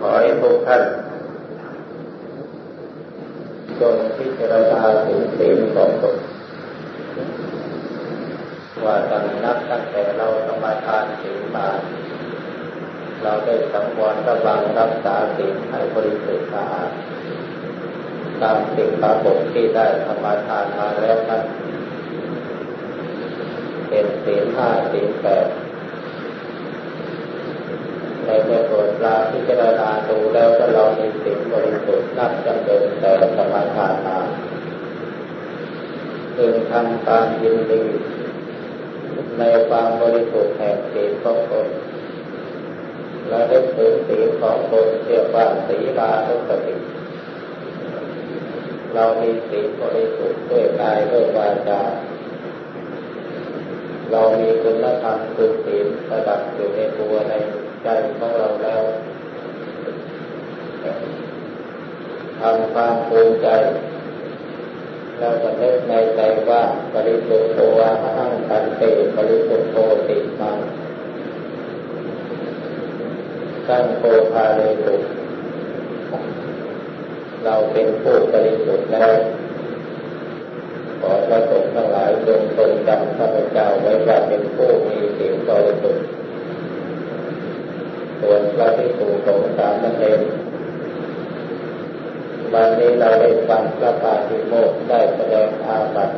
ขอให้ทุกท่านจงพิจารณาถึงศีลของตนว่าตั้งนับตั้งแต่เราสมาทานศีลมา เราได้สังวรระวังรักษาศีลให้บริสุทธิ์สะอาดตามสิ่งปรากฏที่ได้สมาทานมาแล้วนั้นเป็นศีลห้าศีลแปดในเมื่อ ตรวจตราพิจารณาดูแล้วก็เรามีสิ่งบริสุทธิ์นับจำเป็นแต่สมาทานมาจึงทำตามยินดีในความบริสุทธิ์แห่งศีลของตนและได้ถึงศีลของตนเรียกว่าศีลานุสติเรามีศีลบริสุทธิ์ด้วยกายด้วยวาจาเรามีคุณธรรมคือศีลระดับอยู่ในตัวใน ใจของเราแล้วทำความภูมิใจแล้วก็นึกในใจว่าบริสุทธิ์โตอาหังคันเตบริสุทธิ์โตติมังสังโฆพาเลตุเราเป็นผู้บริสุทธิ์แล้วขอพระสงฆ์ทั้งหลายจงทรงจำข้าพเจ้าไว้ว่าเป็นผู้มีสิ่งบริสุทธิ์ ส่วนพระที่ถูกสงสารนั่นเองวันนี้เราได้ฟังพระปาติโมกข์ได้แสดงอาบัติ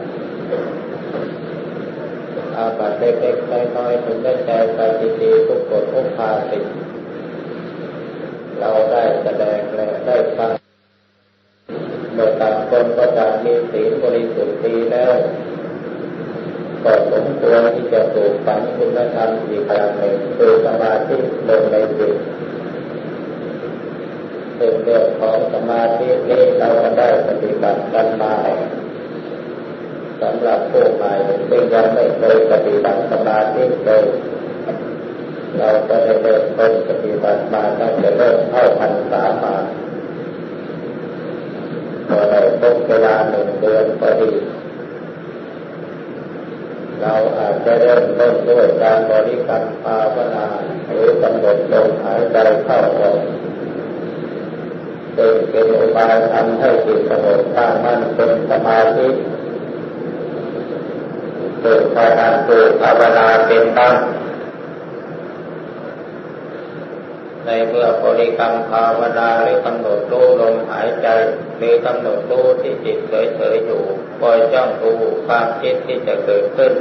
อาบัติเล็กๆน้อยๆถึงได้ใจไปดีๆทุกคนทุกภาสิเราได้แสดงและได้ฟังเมื่อต่างคนก็ต่างมีศีลบริสุทธิ์ดีแล้ว ก็สมควรที่จะปลูกฝังคุณธรรมอีกอย่างหนึ่งคือสมาธิลงในจิตซึ่งเรื่องของสมาธินี้เราก็ได้ปฏิบัติกันมาสำหรับผู้ใหม่ซึ่งยังไม่เคยปฏิบัติสมาธิเลยเราก็ได้เริ่มต้นปฏิบัติมาตั้งแต่เริ่มเข้าพรรษามาพอได้พบเวลาหนึ่งเดือนพอดี เราอาจจะเริ่มต้นด้วยการบริกรรมภาวนาหรือกำหนดลมหายใจเข้าออกเป็นเป็นอุบายทำให้จิตสงบตั้งมั่นเป็นสมาธิเกิดพาการเกิดภาวนาเป็นตั้งในเมื่อบริกรรมภาวนาหรือกำหนดรู้ลมหายใจหรือกำหนดรู้ที่จิตเฉยๆอยู่คอยจ้องดูความคิดที่จะเกิดขึ้น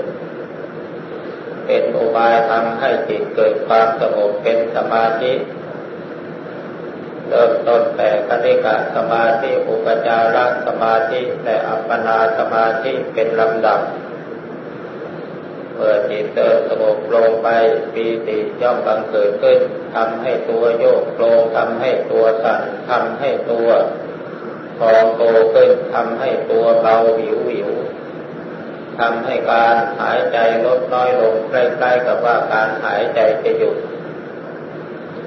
เป็นอุบายทำให้จิตเกิดความสงบเป็นสมาธิเริ่มต้นแต่คณิกะสมาธิอุปจารสมาธิและอัปปนาสมาธิเป็นลำดับเมื่อจิตเติมสงบลงไปปีติย่อมบังเกิดขึ้นทำให้ตัวโยกโครงทำให้ตัวสั่นทำให้ตัวพองโตขึ้นทำให้ตัวเบาหิวหิว ทำให้การหายใจลดน้อยลงใกล้ๆกับว่าการหายใจจะหยุด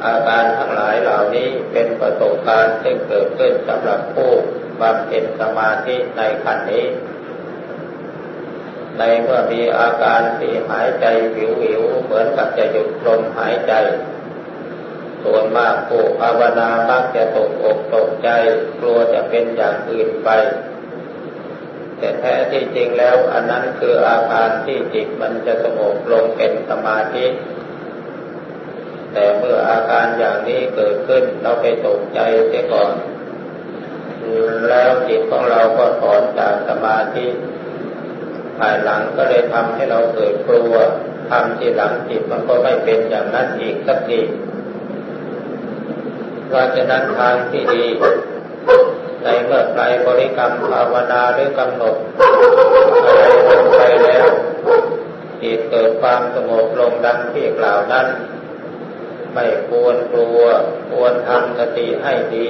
อาการทั้งหลายเหล่านี้เป็นประสบการณ์ซึ่งเกิดขึ้นสำหรับผู้บำเพ็ญสมาธิในขันนี้ ในเมื่อมีอาการที่หายใจวิววิวเหมือนกับจะหยุดลมหายใจ ส่วนมากผู้ภาวนามักจะตกอกตกใจกลัวจะเป็นอย่างอื่นไป แต่แท้ที่จริงแล้วอันนั้นคืออาการที่จิตมันจะสงบลงเป็นสมาธิ แต่เมื่ออาการอย่างนี้เกิดขึ้นเราไปตกใจเสียก่อน แล้วจิตของเราก็ถอนจากสมาธิภายหลังก็เลยทำให้เราเกิดกลัวทำทีหลังจิตมันก็ไม่เป็นอย่างนั้นอีกสักทีเพราะฉะนั้นทางที่ดี ในเมื่อใครบริกรรมภาวนาหรือกำหนดอะไรลงไปแล้วจิตเกิดความสงบลงดังที่กล่าวนั้น ไม่ควรกลัว ควรทำสติให้ดี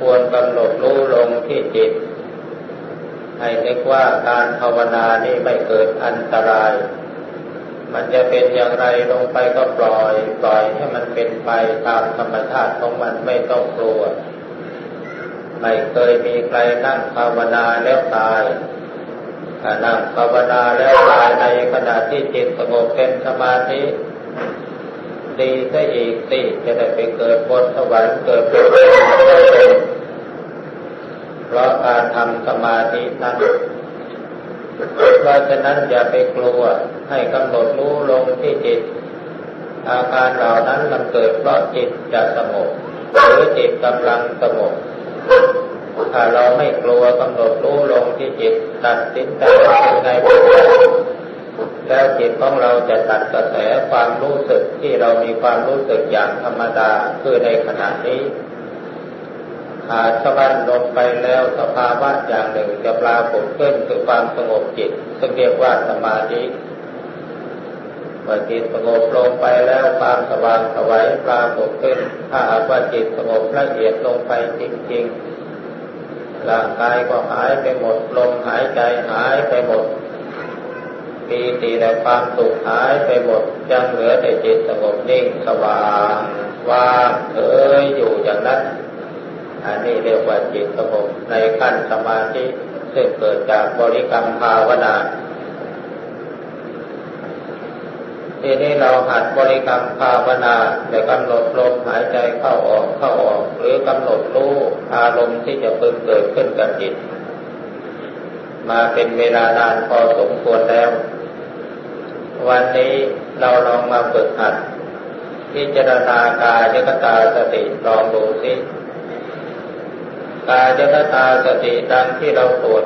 ควรกำหนดรู้ลงที่จิต ให้นึกว่าการภาวนานี่ไม่เกิดอันตราย มันจะเป็นอย่างไรลงไปก็ปล่อย ปล่อยให้มันเป็นไปตามธรรมชาติของมันไม่ต้องกลัว ไม่เคยมีใครนั่งภาวนาแล้วตายถ้านั่งภาวนาแล้วตายในขณะที่จิตสงบเป็นสมาธิดีซะอีกสิจะได้ไปเกิดบนสวรรค์เกิดเป็นเพราะการทำสมาธินั้นเพราะฉะนั้นอย่าไปกลัวให้กำหนดรู้ลงที่จิต อาการเหล่านั้นมันเกิดเพราะจิตจะสงบหรือจิตกำลังสงบ ถ้าเราไม่กลัวกำหนดรู้ลงที่จิตตัดสินใจเป็นไงเป็นไงแล้วจิตของเราจะตัดกระแสความรู้สึกที่เรามีความรู้สึกอย่างธรรมดาคือในขณะนี้ขาดสะบั้นลงไปแล้วสภาวะอย่างหนึ่งจะปรากฏขึ้นคือความสงบจิต ซึ่งเรียกว่าสมาธิเมื่อจิตสงบลงไปแล้วความสว่างสวัยปรากฏขึ้น ถ้าหากว่าจิตสงบละเอียดลงไปจริง ๆ ร่างกายก็หายไปหมด ลมหายใจหายไปหมดปีติและความสุขหายไปหมดยังเหลือแต่จิตสงบนิ่งสว่างว่างเอ้ยอยู่อย่างนั้น อันนี้เรียกว่าจิตสงบในขั้นสมาธิซึ่งเกิดจากบริกรรมภาวนา ทีนี้เราหัดบริกรรมภาวนาแต่กำหนดลมหายใจเข้าออกเข้าออก หรือกำหนดรู้อารมณ์ที่จะเพึงเกิดขึ้นกับจิต มาเป็นเวลานานพอสมควรแล้ว วันนี้เราลองมาฝึกหัดพิจารณากายกตาสติลองดูสิกายกตาสติดังที่เราสวด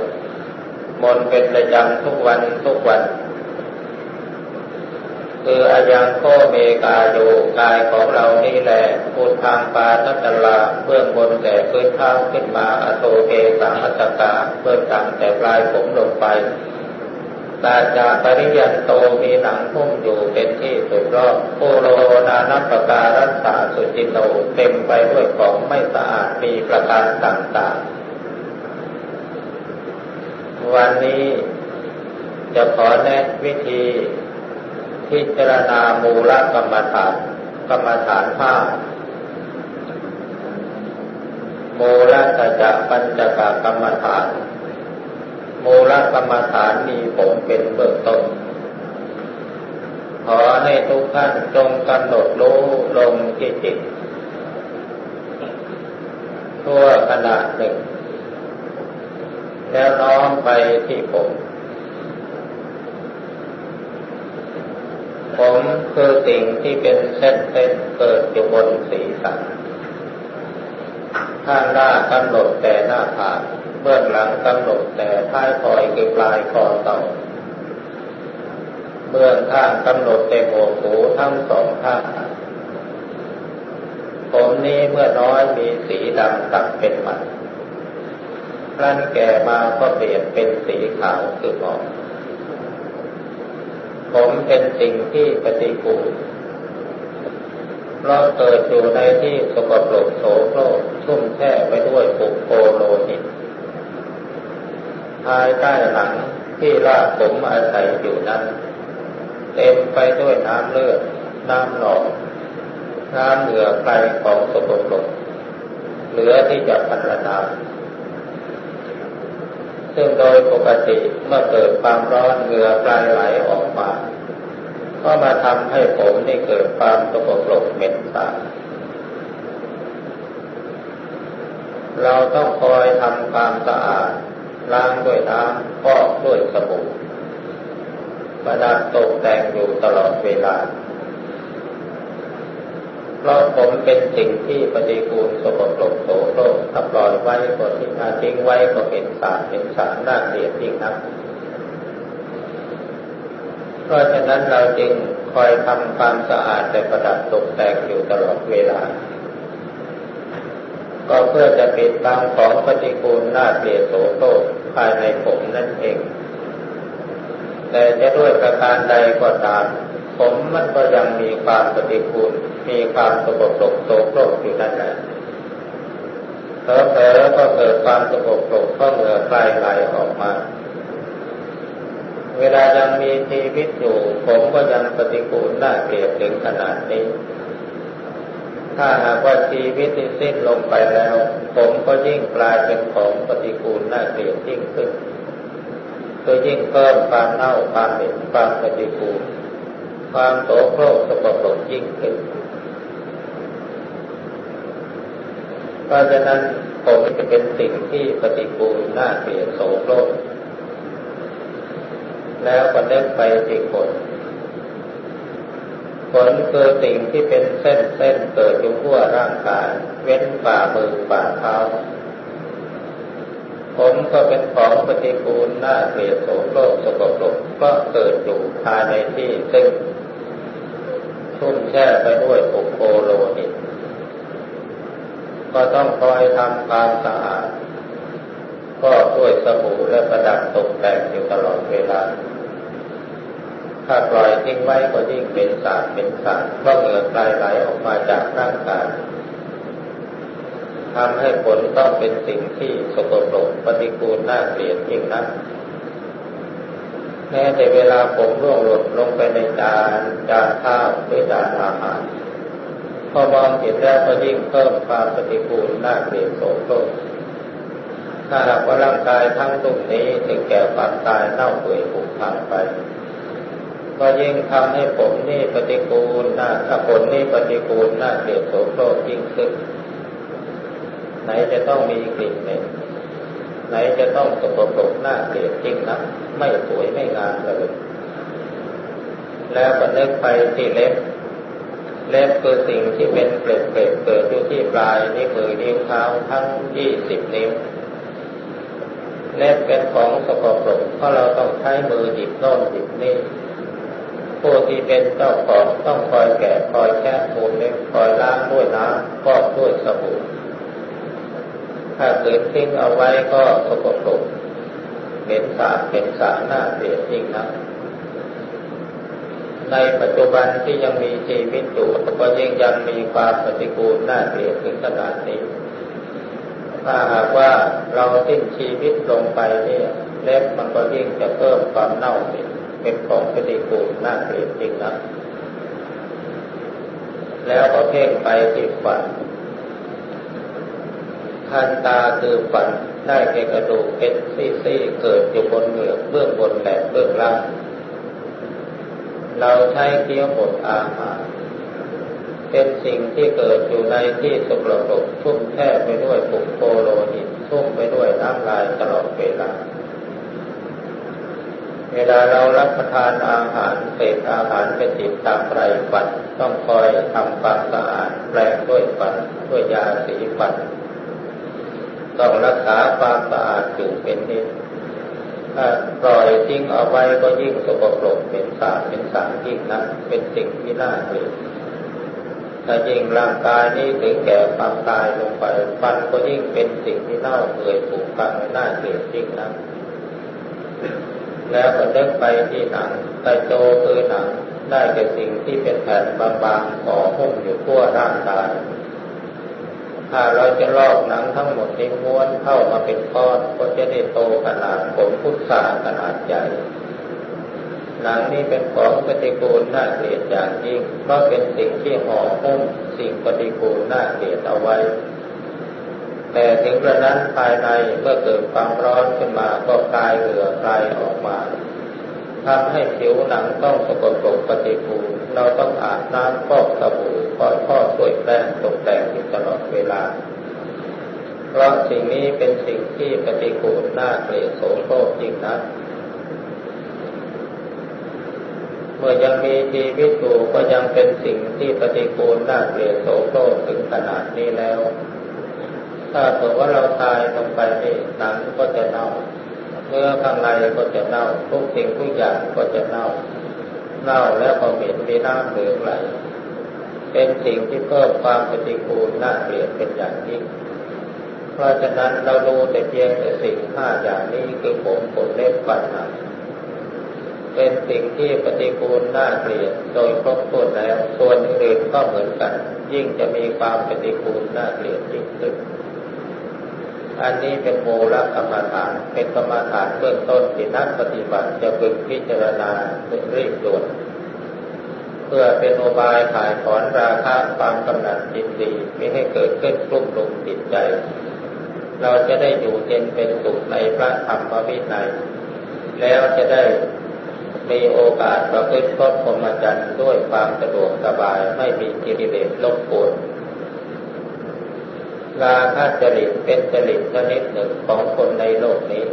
มนเป็นประจำทุกวันทุกวัน คืออายังโคเมกาโยกายของเรานี่แหละพุทธังปาทัตลาเบื้องบนแต่พื้นเท้าขึ้นมาอโตเกสามัสกาเบื้องต่ำแต่ปลายผมลงไปตาจาปริยันโตมีหนังพุ่มอยู่เป็นที่สุดรอบโอโรนานัปการัสสาสุจิโตเต็มไปด้วยของไม่สะอาดมีประการต่างๆ วันนี้จะขอแนะวิธี พิจารณามูลกรรมฐานกรรมฐานห้ามูลสัจปัญจกกรรมฐาน มูลกรรมฐานมีผมเป็นเบื้องต้น ขอให้ทุกท่านจงกำหนดรู้ลงที่จิตทั่วขณะหนึ่ง แล้วน้อมไปที่ผม ผมคือสิ่งที่เป็นเส้นเส้นเกิดอยู่บนศีรษะข้างหน้ากำหนดแต่หน้าผากเบื้องหลังกำหนดแต่ท้ายคอยคือปลายคอเต่าเบื้องข้างกำหนดแต่หัวหูทั้งสองข้างผมนี้เมื่อน้อยมีสีดำตัดเป็นมันรั้นแก่มาก็เปลี่ยนเป็นสีขาวคือหมอก ผมเป็นสิ่งที่ปฏิกูลเพราะเกิดอยู่ในที่สกปรกโสโครกชุ่มแช่ไปด้วยปุกโคโลหิตภายใต้หลังที่รากผมอาศัยอยู่นั้น เต็มไปด้วยน้ำเลือด น้ำหนองน้ำเหงื่อใครของสกปรกเหลือที่จะพัฒนา ซึ่งโดยปกติเมื่อเกิดความร้อนเหงื่อปลายไหลออกมา ก็มาทำให้ผมนี่เกิดความสกปรกเหม็นสาบเราต้องคอยทำความสะอาดล้างด้วยน้ำฟอกด้วยสบู่ประดับตกแต่งอยู่ตลอดเวลา เพราะผมเป็นสิ่งที่ปฏิกูลสกปรกโสโครกถ้าปล่อยไว้ก็ทิ้งทิ้งไว้ก็เป็นสารเป็นสารน่าเกลียดยิ่งนักเพราะฉะนั้นเราจึงคอยทำความสะอาดแต่ประดับตกแต่งอยู่ตลอดเวลา ก็เพื่อจะปิดบังของปฏิกูลน่าเกลียดโสโครกภายในผมนั่นเอง แต่จะด้วยประการใดก็ตาม ผมมันก็ยังมีความปฏิกูล มีความสกปรกโสโครกอยู่นั่นแหละเผลอๆก็เกิดความสกปรกก็เหงื่อใครไหลออกมา เวลายังมีชีวิตอยู่ ผมก็ยังปฏิกูลน่าเกลียดถึงขนาดนี้ ถ้าหากว่าชีวิตสิ้นลงไปแล้ว ผมก็ยิ่งกลายเป็นของปฏิกูลน่าเกลียดยิ่งขึ้นก็ยิ่งเพิ่มความเน่าความเหม็นความปฏิกูลความโสโครกสกปรกยิ่งขึ้น เพราะฉะนั้นผมจะเป็นสิ่งที่ปฏิกูลน่าเกลียดโสโครกแล้วก็เลิกไปที่ผลผลคือสิ่งที่เป็นเส้นเส้นเกิดอยู่ทั่วร่างกาย เว้นฝ่ามือฝ่าเท้าผมก็เป็นของปฏิกูลน่าเกลียดโสโครกสกปรกก็เกิดอยู่ภายในที่ซึ่งชุ่มแช่ไปด้วยปุโคโลหิต ก็ต้องคอยทำความสะอาด ก็ด้วยสบู่และประดับตกแต่งอยู่ตลอดเวลา ถ้าปล่อยทิ้งไว้ก็ยิ่งเป็นสารเป็นสารเพราะเหงื่อไหลไหลออกมาจากร่างกายทำให้ผลต้องเป็นสิ่งที่สกปรกปฏิกูลน่าเกลียดยิ่งนักแม้แต่เวลาผมร่วงหล่นลงไปในจานจานข้าวหรือจานอาหาร อมองเห็นแล้วก็ยิ่งเพิ่มความปฏิกูลน่าเกลียดโสโครกถ้าหากว่าร่างกายทั้งตุ่มนี้ถึงแก่ความตายเน่าเปื่อยผุพังไป ก็ยิ่งทำให้ผมนี่ปฏิกูลน่าถ้าผลนี่ปฏิกูลน่าเกลียดโสโครกยิ่งขึ้น ไหนจะต้องมีกลิ่นเหม็นไหนจะต้องสกปรกหน้าเกลียดจริงนะไม่สวยไม่งามเลยแล้วก็นึกไปที่เล็บ เล็บคือสิ่งที่เป็นเกล็ดเกล็ดเกิดอยู่ที่ปลายนิ้วมือนิ้วเท้าทั้งยี่สิบนิ้วเล็บเป็นของสกปรกเพราะเราต้องใช้มือหยิบโน่นหยิบนี่ผู้ที่เป็นเจ้าของต้องคอยแกะคอยแคะมูลเล็บคอยล้างด้วยน้ำฟอกด้วยสบู่ถ้าขืนทิ้งเอาไว้ก็สกปรกเหม็นสาเป็นสาหน้าเสียจริงนะ ในปัจจุบันที่ยังมีชีวิตอยู่ก็ยังยังมีความปฏิกูลน่าเสียถึงขนาดนี้ถ้าหากว่าเราสิ้นชีวิตลงไปเนี่ยเล็บมันก็ยิ่งจะเพิ่มความเน่าเสียเป็นของปฏิกูลน่าเสียจริงนะแล้วก็เพ่งไปที่ฝันคันตาคือฝันได้แก่กระดูกเป็นซี่ๆเกิดอยู่บนเหงือกเบื้องบนและเบื้องล่าง เราใช้เคี้ยวบดอาหารเป็นสิ่งที่เกิดอยู่ในที่สกปรกชุ่มแช่ไปด้วยปุกโคโลหิตชุ่มไปด้วยน้ำลายตลอดเวลา เวลาเรารับประทานอาหารเศษอาหารไปติดตามไรฟันต้องคอยทำความสะอาดแปรงด้วยฟันด้วยยาสีฟัน ต้องรักษาความสะอาดอยู่เป็นนิด ถ้าปล่อยทิ้งเอาไว้ก็ยิ่งสกปรกเป็นสารเป็นสารยิ่งนะเป็นสิ่งที่น่าเกลียดถ้ายิ่งร่างกายนี้ถึงแก่ความตายลงไปฟันก็ยิ่งเป็นสิ่งที่เน่าเปื่อยผุพังน่าเกลียดจริงนะแล้วก็เดินไปที่หนังไตโตคือหนังได้แก่สิ่งที่เป็นแผ่นบางๆห่อหุ้มอยู่ทั่วร่างกาย ถ้าเราจะลอกหนังทั้งหมดในม้วนเข้ามาเป็นก้อนก็จะได้โตขนาดผมพุทธาขนาดใหญ่หนังนี้เป็นของปฏิกูลน่าเกลียดอย่างยิ่งเพราะเป็นสิ่งที่ห่อหุ้มสิ่งปฏิกูลน่าเกลียดเอาไว้ แต่ถึงกระนั้นภายในเมื่อเกิดความร้อนขึ้นมาก็กลายเหลือกลายออกมาทำให้ผิวหนังต้องสกปรกปฏิกูลเราต้องอาบน้ำฟอกสบู่ คอยพ่อช่วยแป้งตกแต่งอยู่ตลอดเวลา เพราะสิ่งนี้เป็นสิ่งที่ปฏิกูลน่าเกลียดโสโครกจริงนะเมื่อยังมีชีวิตอยู่ก็ยังเป็นสิ่งที่ปฏิกูลน่าเกลียดโสโครกถึงขนาดนี้แล้ว ถ้าถือว่าเราตายลงไปนี่หนังก็จะเน่าเนื้อข้างในก็จะเน่าทุกสิ่งทุกอย่างก็จะเน่าเน่าแล้วก็เหม็นมีน้ำเหลืองไหล เป็นสิ่งที่เพิ่มความปฏิกูลน่าเกลียดเป็นอย่างยิ่งเพราะฉะนั้นเราดูแต่เพียงแต่สิ่งห้าอย่างนี้คือผมขนเล็บฟันหนังเป็นสิ่งที่ปฏิกูลน่าเกลียดโดยครบถ้วนแล้วส่วนอื่นก็เหมือนกัน ยิ่งจะมีความปฏิกูลน่าเกลียดยิ่งขึ้นอันนี้เป็นโมลกรรมฐาน เป็นกรรมฐานเบื้องต้นที่นักปฏิบัติจะฝึกพิจารณาเป็นรีบด่วน เพื่อเป็นโอบายถ่ายถอนราคะความกำหนัดจิตดีไม่ให้เกิดขึ้นกลุ่มลุมจิตใจ เราจะได้อยู่เย็นเป็นสุขในพระธรรมวินัยแล้วจะได้มีโอกาสประพฤติพรตพรหมจรรย์ด้วยความสะดวกสบายไม่มีกิเลสลบกวนราคะจริตเป็นจริตชนิดหนึ่งของคนในโลกนี้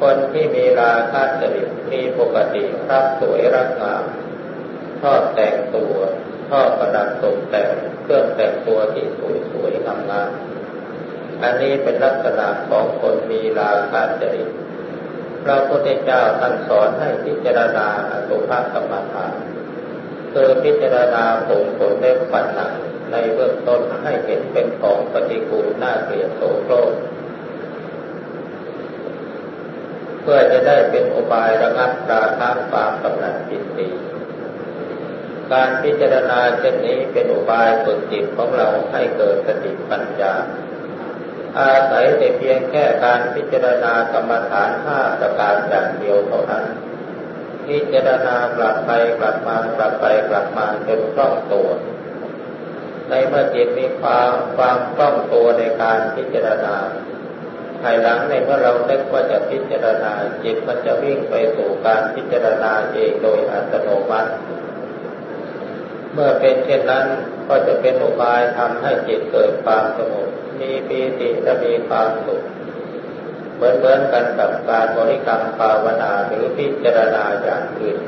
คนที่มีราคะจริตมีปกติรักสวยรักงาม ชอบแต่งตัว ชอบประดับตกแต่งเครื่องแต่งตัวที่สวยสวยงามงามอันนี้เป็นลักษณะของคนมีราคะจริตพระพุทธเจ้าท่านสอนให้พิจารณาอสุภกรรมฐานคือพิจารณาผมขนเล็บฟันหนังในเบื้องต้นให้เห็นเป็นของปฏิกูลน่าเกลียดโสโครกเพื่อจะได้เป็นอุบายระงับราคะความกำหนัดจิตตี การพิจารณาเช่นนี้เป็นอุบายฝึกจิตของเราให้เกิดสติปัญญา อาศัยแต่เพียงแค่การพิจารณากรรมฐานห้าประการอย่างเดียวเท่านั้น พิจารณากลับไปกลับมากลับไปกลับมาจนคล่องตัวในเมื่อจิตมีความความคล่องตัวในการพิจารณาภายหลังในเมื่อเราเล็กว่าจะพิจารณาจิตมันจะวิ่งไปสู่การพิจารณาเองโดยอัตโนมัติ เมื่อเป็นเช่นนั้นก็จะเป็นอุบายทำให้จิตเกิดความสงบมีปีติและมีความสุขเหมือนเหมือนกันกับการบริกรรมภาวนาหรือพิจารณาอย่างอื่น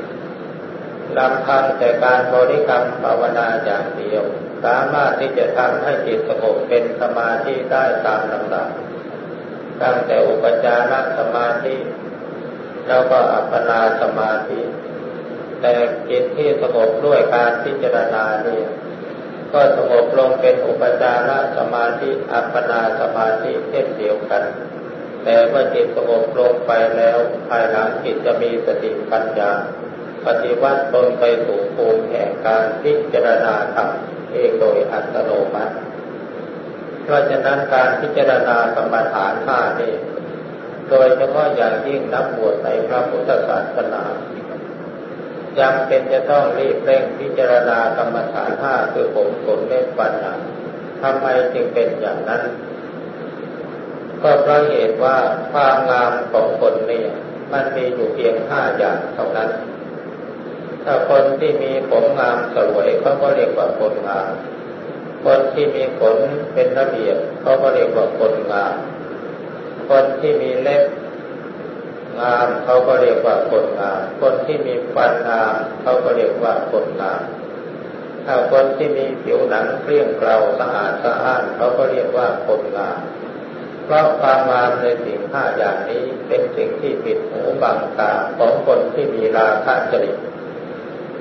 ลำพังแต่การบริกรรมภาวนาอย่างเดียว สามารถที่จะทำให้จิตสงบเป็นสมาธิได้ตามลำดับตั้งแต่อุปจารสมาธิ แล้วก็อัปปนาสมาธิ แต่จิตที่สงบด้วยการพิจารณาเนี่ยก็สงบลงเป็นอุปจารสมาธิอัปปนาสมาธิเช่นเดียวกัน แต่เมื่อจิตสงบลงไปแล้ว ภายหลังจิตจะมีสติปัญญา ปฏิวัติตนไปสู่ภูมิแห่งการพิจารณาธรรมเองโดยอัตโนมัติ เพราะฉะนั้นการพิจารณากรรมฐานห้านี้โดยเฉพาะอย่างยิ่งนักบวชในพระพุทธศาสนา จำเป็นจะต้องรีบเร่งพิจารณากรรมฐานห้าคือผมขนเล็บฟันหนังทำไมจึงเป็นอย่างนั้น ก็เพราะเหตุว่าความงามของคนเนี่ยมันมีอยู่เพียงห้าอย่างเท่านั้น ถ้าคนที่มีผมงามสวยเขาก็เรียกว่าคนงาม คนที่มีขนเป็นระเบียบเขาก็เรียกว่าคนงาม คนที่มีเล็บ งามเขาก็เรียกว่าคนงาม คนที่มีฟันงามเขาก็เรียกว่าคนงาม ถ้าคนที่มีผิวหนังเกลี้ยงเกลาสะอาดสะอ้านเขาก็เรียกว่าคนงาม เพราะความงามในสิ่งห้าอย่างนี้เป็นสิ่งที่ปิดหูบังตาของคนที่มีราคะจริต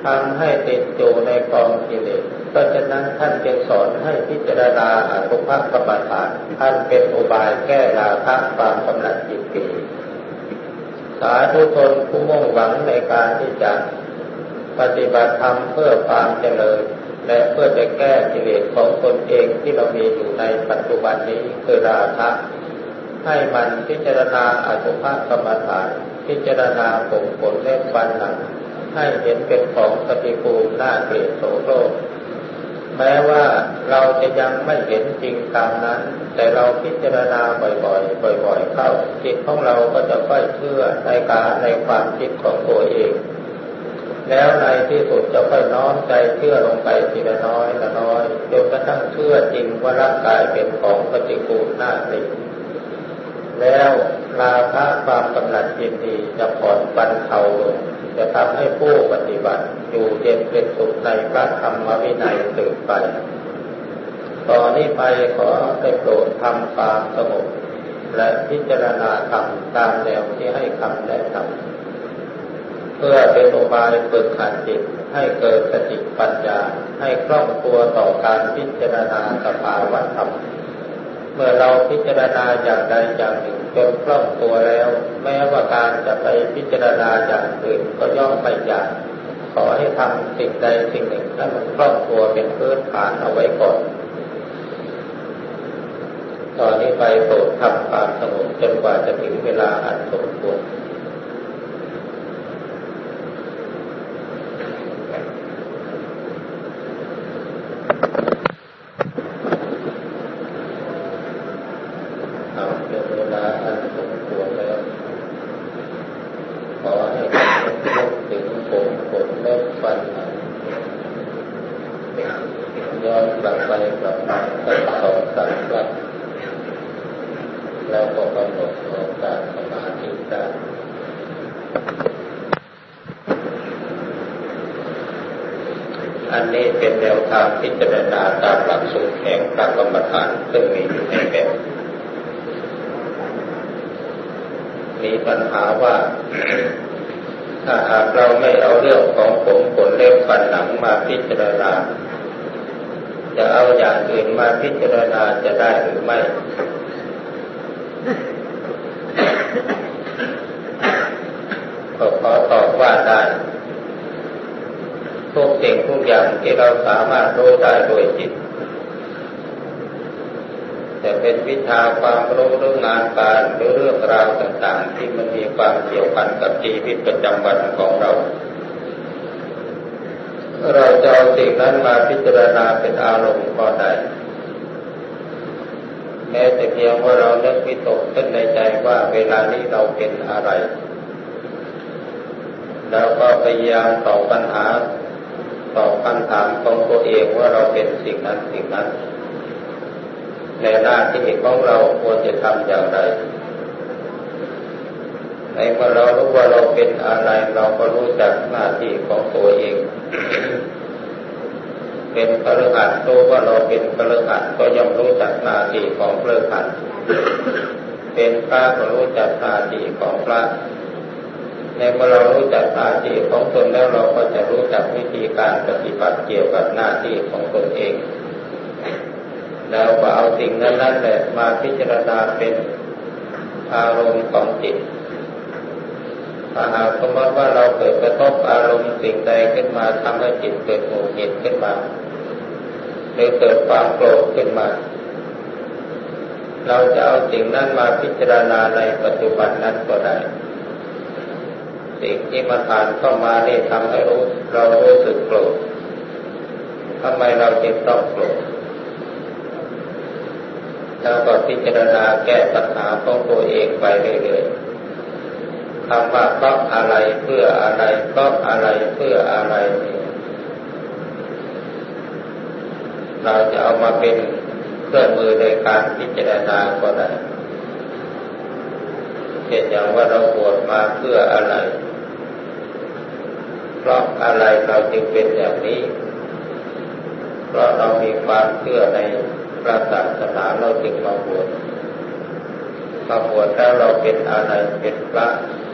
ทำให้ติดอยู่ในกองกิเลสเพราะฉะนั้นท่านจึงสอนให้พิจารณาอสุภกรรมฐาน ท่านเป็นอุบายแก้ราคะความกำหนัดจิตปี สาธุชนผู้มุ่งหวังในการที่จะปฏิบัติธรรมเพื่อความเจริญและเพื่อจะแก้กิเลสของตนเองที่เรามีอยู่ในปัจจุบันนี้คือราคะให้มันพิจารณาอสุภกรรมฐานพิจารณาผมขนเล็บฟันหนังให้เห็นเป็นของปฏิปูลน่าเกลียดโสโครก แม้ว่าเราจะยังไม่เห็นจริงตามนั้น แต่เราพิจารณาบ่อยๆ บ่อย ๆ เข้าจิตของเราก็จะค่อยเชื่อในการในความคิดของตัวเอง แล้วในที่สุดจะค่อยน้อมใจเชื่อลงไปทีละน้อยละน้อยจนกระทั่งเชื่อจริงว่าร่างกายเป็นของปฏิกูลน่าเกลียดแล้วราคะความกำลังยินดีจะผ่อนปันเทาลง จะทำให้ผู้ปฏิบัติอยู่เย็นเป็นสุขในพระธรรมวินัยสืบไป ตอนนี้ไปขอได้โปรดทำความสงบและพิจารณาธรรมตามแนวที่ให้คำแนะนำเพื่อเป็นอุบายฝึกขันจิตให้เกิดสติปัญญาให้คล่องตัวต่อการพิจารณาสภาวะธรรม เมื่อเราพิจารณาอย่างใดอย่างหนึ่ง จนคล่องตัวแล้ว แม้ว่าการจะไปพิจารณาอย่างอื่นก็ย่อมไม่ยากขอให้ทำสิ่งใดสิ่งหนึ่งให้มันคล่องตัวเป็นพื้นฐานเอาไว้ก่อนตอนนี้ไปโปรดทำความสงบจนกว่าจะถึงเวลาอันสมควร ห่งพระกรรมฐานซึ่งมีอยู่ในแบบมีปัญหาว่า ถ้าหากเราไม่เอาเรื่องของผมขนเล็บฟันหนังมาพิจารณา จะเอาอย่างอื่นมาพิจารณาจะได้หรือไม่ก็ขอตอบว่าได้ทุกสิ่งทุกอย่างที่เราสามารถรู้ได้โดยจิต จะเป็นวิชาความรู้เรื่องงานการหรือเรื่องราวต่างๆ ที่มันมีความเกี่ยวพันกับชีวิตประจำวันของเรา เราจะเอาสิ่งนั้นมาพิจารณาเป็นอารมณ์ก็ได้แม้แต่เพียงว่าเราเลิกวิตกขึ้นในใจว่าเวลานี้เราเป็นอะไร แล้วก็พยายามตอบปัญหาตอบคำถามของตัวเองว่าเราเป็นสิ่งนั้นสิ่งนั้น ในหน้าที่ของเราควรจะทำอย่างไรในเมื่อเรารู้ว่าเราเป็นอะไรเราก็รู้จักหน้าที่ของตัวเอง เป็นพฤหัสรู้ว่าเราเป็นพฤหัสก็ย่อมรู้จักหน้าที่ของพฤหัสเป็นพระก็รู้จักหน้าที่ของพระในเมื่อเรารู้จักหน้าที่ของตนแล้วเราก็จะรู้จักวิธีการปฏิบัติเกี่ยวกับหน้าที่ของตนเอง แล้วก็เอาสิ่งนั้นนั้นแหละมาพิจารณาเป็นอารมณ์ของจิตถ้าหากสมมติว่าเราเกิดกระทบอารมณ์สิ่งใดขึ้นมาทำให้จิตเกิดโมหิตขึ้นมาหรือเกิดความโกรธขึ้นมา เราจะเอาสิ่งนั้นมาพิจารณาในปัจจุบันนั้นก็ได้สิ่งที่มาผ่านเข้ามานี่ทำให้รู้เรารู้สึกโกรธทำไมเราจึงต้องโกรธ แล้วก็พิจารณาแก้ปัญหาของตัวเองไปเรื่อยๆคำว่าเพราะอะไรเพื่ออะไรเพราะอะไรเพื่ออะไร เราจะเอามาเป็นเครื่องมือในการพิจารณาก็ได้เช่นอย่างว่าเราบวชมาเพื่ออะไร เพราะอะไรเราจึงเป็นอย่างนี้ เพราะเรามีความเชื่อใน พระศาสนาเราจึงมาบวชมาบวชแล้วเราเป็นอะไรเป็นพระ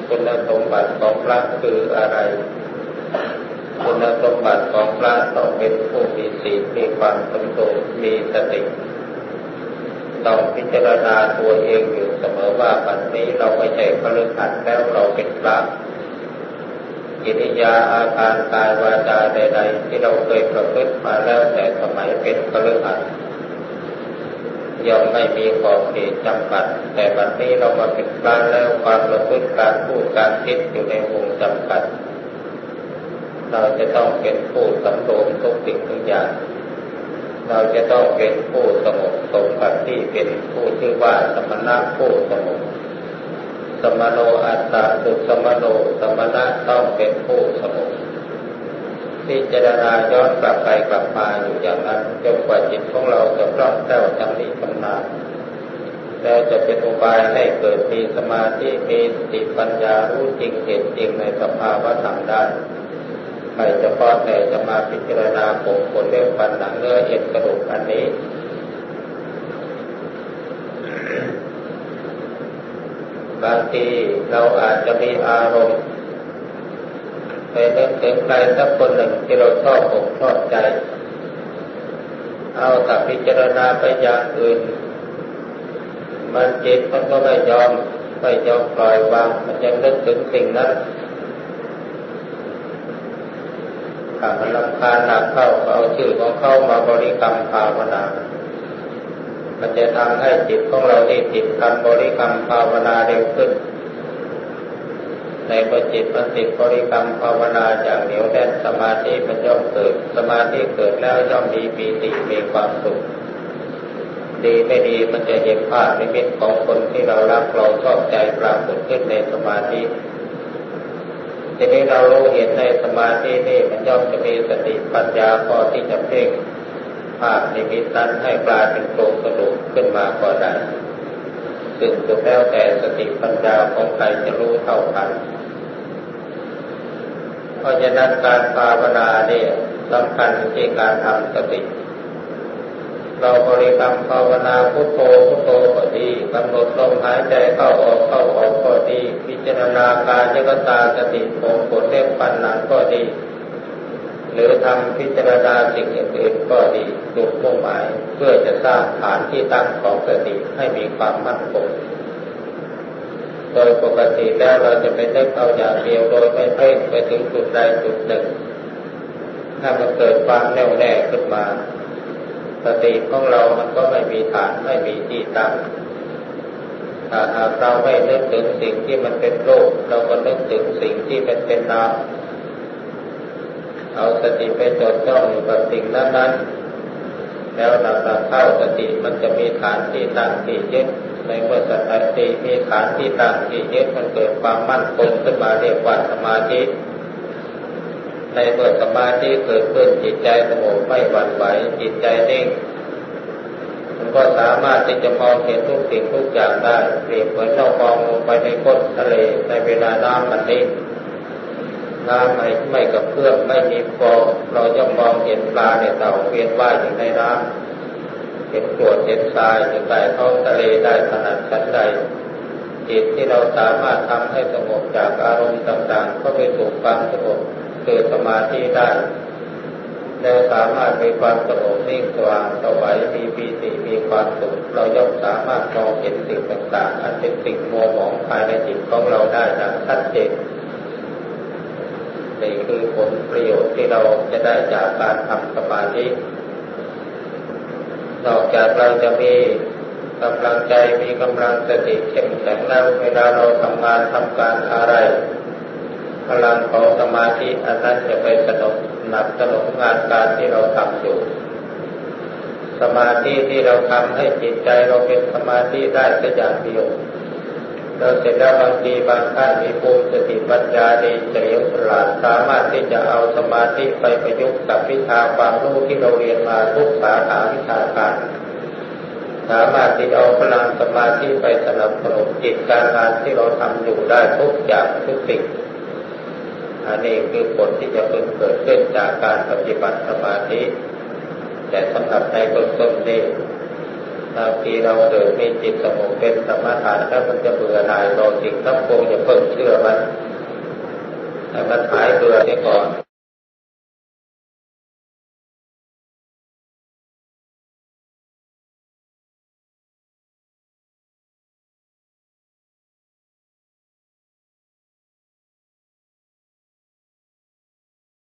คุณสมบัติของพระคืออะไร คุณสมบัติของพระต้องเป็นผู้มีศีลมีความสมดุลมีสติต้องพิจารณาตัวเองอยู่เสมอว่าปัจจุบันเราไม่ใช่พระฤาษีแล้วเราเป็นพระกิริยาอาการกายวาจาใดๆที่เราเคยประพฤติมาแล้วแต่สมัยเป็นกระหัส ย่อมไม่มีขอบเขตจำกัด แต่วันนี้เรามาเป็นพระแล้วความประพฤติการพูดการคิดอยู่ในวงจำกัด เราจะต้องเป็นผู้สำรวมทุกสิ่งทุกอย่าง เราจะต้องเป็นผู้สงบสมบัติที่เป็นผู้ชื่อว่าสมณะผู้สงบสมโนอัตตาสุสมโนสมณะต้องเป็นผู้สงบ พิจารณาย้อนกลับไปกลับมาอยู่อย่างนั้นจนกว่าจิตของเราจะคล่องแคล่วจำนิชำนาญแล้วจะเป็นอุบายให้เกิดมีสมาธิมีสติปัญญารู้จริงเห็นจริงในสภาวะธรรมได้ไม่เฉพาะแต่จะมาพิจารณาผมคนเรื่องปัญหนังเนื้อเอ็นกระดูกอันนี้บางทีเราอาจจะมีอารมณ์ ไปนึกถึงใครสักคนหนึ่งที่เราชอบอกชอบใจ เอาแต่พิจารณาไปอย่างอื่น มันจิตมันก็ไม่ยอมไม่ยอมปล่อยวางมันยังนึกถึงสิ่งนั้นถ้ามันลำคาญหนักเข้าเอาชื่อของเขามาบริกรรมภาวนามันจะทำให้จิตของเราได้ติดคำบริกรรมภาวนาเร็วขึ้น ในพอจิตมันติดบริกรรมภาวนาอย่างเหนียวแน่นสมาธิมันย่อมเกิด สมาธิเกิดแล้วย่อมมีปีติมีความสุขดีไม่ดีมันจะเห็นภาพนิมิตของคนที่เรารักเราชอบใจปรากฏขึ้นในสมาธิทีนี้เรารู้เห็นในสมาธินี่มันย่อมจะมีสติปัญญาพอที่จะเพ่งภาพนิมิตนั้นให้กลายเป็นโครงกระดูกขึ้นมาก็ได้ซึ่งสุดแล้วแต่สติปัญญาของใครจะรู้เท่ากัน เพราะฉะนั้นการภาวนาเนี่ยสำคัญที่การทำสติ เราบริกรรมภาวนาพุทโธพุทโธก็ดีกำหนดลมหายใจเข้าออกเข้าออกก็ดี พิจารณากายยกตาสติของผลเล็บปันหนังก็ดี หรือทำพิจารณาสิ่งอื่นก็ดีจุดมุ่งหมายเพื่อจะสร้างฐานที่ตั้งของสติให้มีความมั่นคง โดยปกติแล้วเราจะไปนึกเอาอย่างเดียวโดยไม่เพ่งไปถึงจุดใดจุดหนึ่ง ถ้ามันเกิดความแน่วแน่ขึ้นมา สติของเรามันก็ไม่มีฐานไม่มีที่ตั้งถ้าหากเราไม่นึกถึงสิ่งที่มันเป็นโลกเราก็นึกถึงสิ่งที่เป็นเป็นนามเอาสติไปจดจ้องอยู่กับสิ่งนั้นๆแล้วหลังจากเข้าสติมันจะมีฐานที่ตั้งที่ยึด ในเมื่อสติมีฐานที่ตั้งที่ยึดมันเกิดความมั่นคงขึ้นมาเรียกว่าสมาธิ ในเมื่อสมาธิเกิดขึ้นจิตใจสงบไม่หวั่นไหวจิตใจนิ่งมันก็สามารถที่จะมองเห็นทุกสิ่งทุกอย่างได้เปรียบเหมือนเรามองลงไปในก้นทะเลในเวลาน้ำมันนิ่งน้ำไม่ไม่กับเพื่อมไม่มีฟองเราจะมองเห็นปลาในเต่าเวียนว่ายอยู่ในน้ำ เห็นกรวดเห็นทรายอยู่ใต้ท้องทะเลได้ขนาดชั้นใดจิตที่เราสามารถทำให้สงบจากอารมณ์ต่างๆ ก็ไปถูกความสงบเกิดสมาธิได้แล้วสามารถมีความสงบนิ่งสว่างสวัยมีปีติมีความสุขเราย่อมสามารถมองเห็นสิ่งต่างๆ อันเป็นสิ่งมัวหมองภายในจิตของเราได้อย่างชัดเจนนี่คือผลประโยชน์ที่เราจะได้จากการทำสมาธิ นอกจากเราจะมีกำลังใจมีกำลังสติเข้มแข็งแล้วเวลาเราทำงานทำการอะไร พลังของสมาธิอันนั้นจะไปสนับสนักสนุนงานการที่เราทำอยู่ สมาธิที่เราทำให้จิตใจเราเป็นสมาธิได้ก็อย่างเดียว เราเสร็จแล้วบางทีบางท่านมีภูมิสติปัญญาดีเฉลียวฉลาดสามารถที่จะเอาสมาธิไปประยุกต์กับวิชาความรู้ที่เราเรียนมาทุกสาขาวิชาการสามารถที่เอาพลังสมาธิไปสนับสนุนจิตการงานที่เราทำอยู่ได้ทุกอย่างทุกสิ่งอันนี้คือผลที่จะเพิ่งเกิดขึ้นจากการปฏิบัติสมาธิ แต่สำหรับในเบื้องต้นนี้ บางทีเราเกิดมีจิตสงบเป็นสมาธิแล้วมันจะเบื่อหน่ายเรอสิ่งทั้งปวงจะเพิ่มเชื่อมันแต่มันหายเบื่อไปก่อน